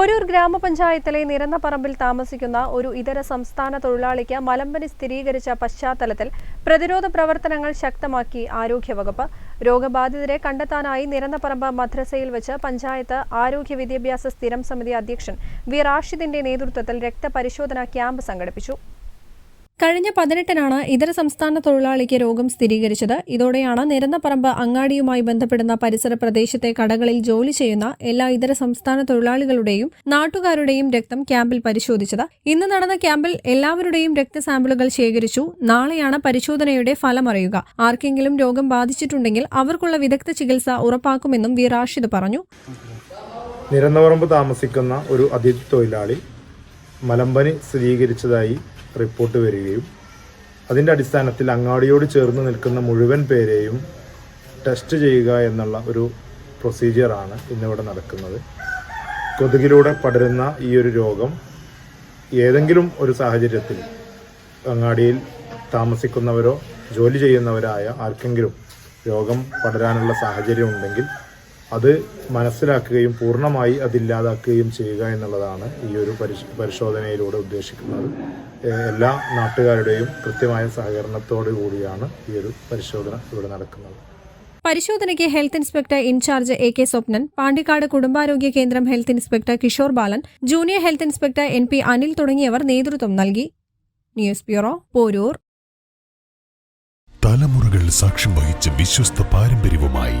Porur ഗ്രാമപഞ്ചായത്തിലെ നിരന്നപറമ്പിൽ താമസിക്കുന്ന ഒരു ഇതര സംസ്ഥാന തൊഴിലാളിക്ക് മലമ്പനി സ്ഥിരീകരിച്ച പശ്ചാത്തലത്തിൽ പ്രതിരോധ പ്രവർത്തനങ്ങൾ ശക്തമാക്കി ആരോഗ്യവകുപ്പ്. രോഗബാധിതരെ കണ്ടെത്താനായി നിരന്നപറമ്പ് മദ്രസയിൽ വെച്ച് പഞ്ചായത്ത് ആരോഗ്യ വിദ്യാഭ്യാസ സ്ഥിരം സമിതി അധ്യക്ഷൻ വി. റാഷിദിന്റെ നേതൃത്വത്തിൽ രക്തപരിശോധനാ ക്യാമ്പ് സംഘടിപ്പിച്ചു. കഴിഞ്ഞ പതിനെട്ടിനാണ് ഇതര സംസ്ഥാന തൊഴിലാളിക്ക് രോഗം സ്ഥിരീകരിച്ചത്. ഇതോടെയാണ് നിരന്നപ്പറമ്പ് അങ്ങാടിയുമായി ബന്ധപ്പെടുന്ന പരിസര പ്രദേശത്തെ കടകളിൽ ജോലി ചെയ്യുന്ന എല്ലാ ഇതര സംസ്ഥാന തൊഴിലാളികളുടെയും നാട്ടുകാരുടെയും രക്തം ക്യാമ്പിൽ പരിശോധിച്ചത്. ഇന്ന് നടന്ന ക്യാമ്പിൽ എല്ലാവരുടെയും രക്തസാമ്പിളുകൾ ശേഖരിച്ചു. നാളെയാണ് പരിശോധനയുടെ ഫലം അറിയുക ആർക്കെങ്കിലും രോഗം ബാധിച്ചിട്ടുണ്ടെങ്കിൽ അവർക്കുള്ള വിദഗ്ധ ചികിത്സ ഉറപ്പാക്കുമെന്നും വി റാഷിദ് പറഞ്ഞു. നിരന്നപറമ്പ് താമസിക്കുന്ന ഒരു അതിഥി തൊഴിലാളി മലമ്പനി സ്ഥിരീകരിച്ചതായി റിപ്പോർട്ട് വരികയും അതിന്റെ അടിസ്ഥാനത്തിൽ അങ്ങാടിയോട് ചേർന്ന് നിൽക്കുന്ന മുഴുവൻ പേരെയും ടെസ്റ്റ് ചെയ്യുക എന്നുള്ള ഒരു പ്രൊസീജിയറാണ് ഇന്നിവിടെ നടക്കുന്നത്. കൊതുകിലൂടെ പടരുന്ന ഈ ഒരു രോഗം ഏതെങ്കിലും ഒരു സാഹചര്യത്തിൽ അങ്ങാടിയിൽ താമസിക്കുന്നവരോ ജോലി ചെയ്യുന്നവരായ ആർക്കെങ്കിലും രോഗം പടരാനുള്ള സാഹചര്യം ഉണ്ടെങ്കിൽ അത് മനസ്സിലാക്കുകയും പൂർണമായി അതില്ലാതാക്കുകയും ചെയ്യുക എന്നുള്ളതാണ് ഈ ഒരു പരിശ് പരിശോധനയിലൂടെ ഉദ്ദേശിക്കുന്നത്. എല്ലാ നാട്ടുകാരുടെയും കൃത്യമായ സഹകരണത്തോടു കൂടിയാണ് ഈ ഒരു പരിശോധന ഇവിടെ നടക്കുന്നത്. പരിശോധനയ്ക്ക് health inspector incharge A K Swapnan Pandikkad കുടുംബാരോഗ്യ കേന്ദ്രം health inspector Kishore Balan junior health inspector N P Anil തുടങ്ങിയവർ നേതൃത്വം നൽകി. News bureau Porur. തലമുറകൾ സാക്ഷ്യം വഹിച്ച വിശ്വസ്ത പാരമ്പര്യവുമായി